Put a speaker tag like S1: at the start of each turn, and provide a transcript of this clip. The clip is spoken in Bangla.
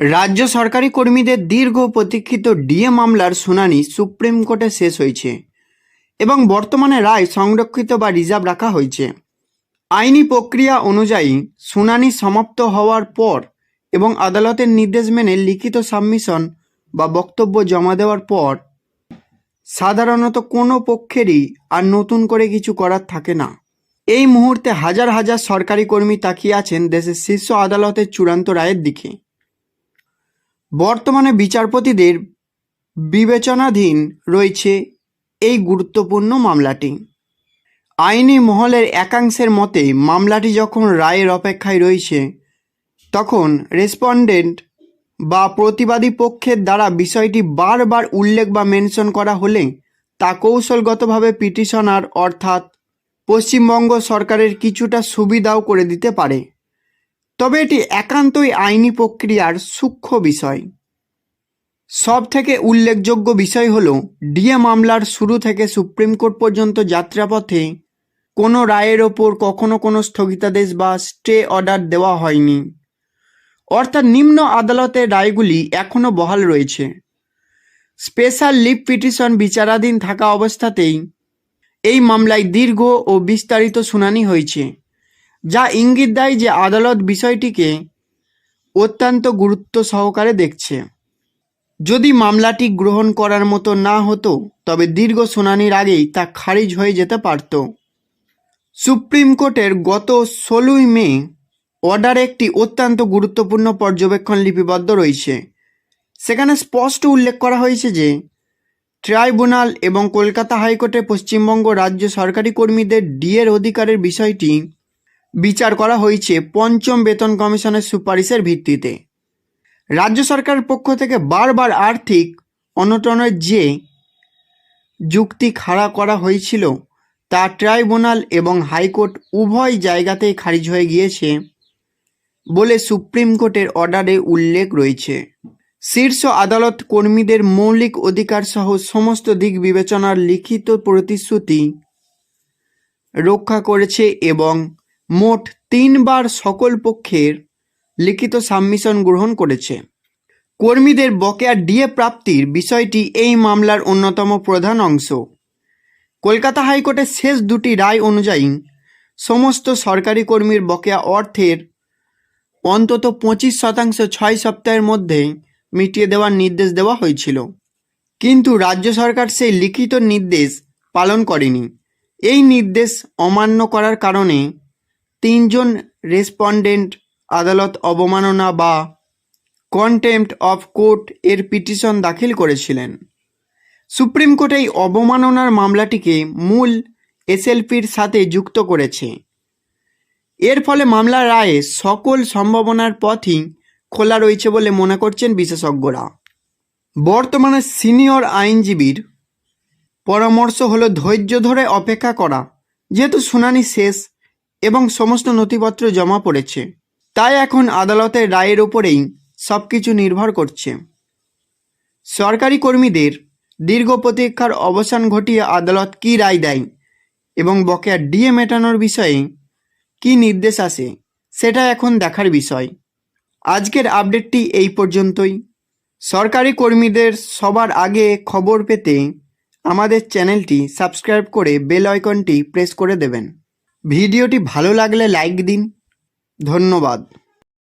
S1: রাজ্য সরকারি কর্মীদের দীর্ঘ প্রতীক্ষিত ডিএ মামলার শুনানি সুপ্রিম কোর্টে শেষ হয়েছে এবং বর্তমানে রায় সংরক্ষিত বা রিজার্ভ রাখা হয়েছে। আইনি প্রক্রিয়া অনুযায়ী শুনানি সমাপ্ত হওয়ার পর এবং আদালতের নির্দেশ মেনে লিখিত সাবমিশন বা বক্তব্য জমা দেওয়ার পর সাধারণত কোনো পক্ষেরই আর নতুন করে কিছু করার থাকে না। এই মুহূর্তে হাজার হাজার সরকারি কর্মী তাকিয়ে আছেন দেশের শীর্ষ আদালতের চূড়ান্ত রায়ের দিকে। বর্তমানে বিচারপতিদের বিবেচনাধীন রয়েছে এই গুরুত্বপূর্ণ মামলাটি। আইনি মহলের একাংশের মতে, মামলাটি যখন রায়ের অপেক্ষায় রয়েছে, তখন রেসপন্ডেন্ট বা প্রতিবাদী পক্ষের দ্বারা বিষয়টি বারবার উল্লেখ বা মেনশন করা হলে তা কৌশলগতভাবে পিটিশনার অর্থাৎ পশ্চিমবঙ্গ সরকারের কিছুটা সুবিধাও করে দিতে পারে। তবে এটি একান্তই আইনি প্রক্রিয়ার সূক্ষ্ম বিষয়। সব থেকে উল্লেখযোগ্য বিষয় হল, ডিএ মামলার শুরু থেকে সুপ্রিম কোর্ট পর্যন্ত যাত্রাপথে কোনো রায়ের ওপর কখনো কোনো স্থগিতাদেশ বা স্টে অর্ডার দেওয়া হয়নি। অর্থাৎ নিম্ন আদালতের রায়গুলি এখনও বহাল রয়েছে। স্পেশাল লিভ পিটিশন বিচারাধীন থাকা অবস্থাতেই এই মামলায় দীর্ঘ ও বিস্তারিত শুনানি হয়েছে। যা ইঙ্গিত দেয় যে আদালত বিষয়টিকে অত্যন্ত গুরুত্ব সহকারে দেখছে। যদি মামলাটি গ্রহণ করার মতো না হতো, তবে দীর্ঘ শুনানির আগেই তা খারিজ হয়ে যেতে পারত। সুপ্রিম কোর্টের গত ষোলোই মে অর্ডারে একটি অত্যন্ত গুরুত্বপূর্ণ পর্যবেক্ষণ লিপিবদ্ধ রয়েছে। সেখানে স্পষ্ট উল্লেখ করা হয়েছে যে, ট্রাইব্যুনাল এবং কলকাতা হাইকোর্টে পশ্চিমবঙ্গ রাজ্য সরকারি কর্মীদের ডিএর অধিকারের বিষয়টি বিচার করা হয়েছে পঞ্চম বেতন কমিশনের সুপারিশের ভিত্তিতে। রাজ্য সরকারের পক্ষ থেকে বারবার আর্থিক অনটনের যে যুক্তি খাড়া করা হয়েছিল, তা ট্রাইব্যুনাল এবং হাইকোর্ট উভয় জায়গাতেই খারিজ হয়ে গিয়েছে বলে সুপ্রিম কোর্টের অর্ডারে উল্লেখ রয়েছে। শীর্ষ আদালত কর্মীদের মৌলিক অধিকার সহ সমস্ত দিক বিবেচনার লিখিত প্রতিশ্রুতি রক্ষা করেছে এবং মোট তিনবার সকল পক্ষের লিখিত সাবমিশন গ্রহণ করেছে। কর্মীদের বকেয়া ডিএ প্রাপ্তির বিষয়টি এই মামলার অন্যতম প্রধান অংশ। কলকাতা হাইকোর্টের শেষ দুটি রায় অনুযায়ী সমস্ত সরকারি কর্মীর বকেয়া অর্থের অন্তত পঁচিশ শতাংশ ছয় সপ্তাহের মধ্যে মিটিয়ে দেওয়ার নির্দেশ দেওয়া হয়েছিল। কিন্তু রাজ্য সরকার সেই লিখিত নির্দেশ পালন করেনি। এই নির্দেশ অমান্য করার কারণে তিনজন রেসপন্ডেন্ট আদালত অবমাননা বা কন্টেম্পট অফ কোর্ট এর পিটিশন দাখিল করেছিলেন। সুপ্রিম কোর্ট এই অবমাননার মামলাটিকে মূল এসএলপির সাথে যুক্ত করেছে। এর ফলে মামলার রায়ে সকল সম্ভাবনার পথই খোলা রয়েছে বলে মনে করছেন বিশেষজ্ঞরা। বর্তমানে সিনিয়র আইনজীবীর পরামর্শ হলো ধৈর্য ধরে অপেক্ষা করা, যেহেতু শুনানি শেষ এবং সমস্ত নথিপত্র জমা পড়েছে। তাই এখন আদালতের রায়ের ওপরেই সব কিছু নির্ভর করছে। সরকারি কর্মীদের দীর্ঘ প্রতীক্ষার অবসান ঘটিয়ে আদালত কী রায় দেয় এবং বকেয়া ডিএ মেটানোর বিষয়ে কী নির্দেশ আসে, সেটা এখন দেখার বিষয়। আজকের আপডেটটি এই পর্যন্তই। সরকারি কর্মীদের সবার আগে খবর পেতে আমাদের চ্যানেলটি সাবস্ক্রাইব করে বেল আইকনটি প্রেস করে দেবেন। ভিডিওটি ভালো লাগলে লাইক দিন। ধন্যবাদ।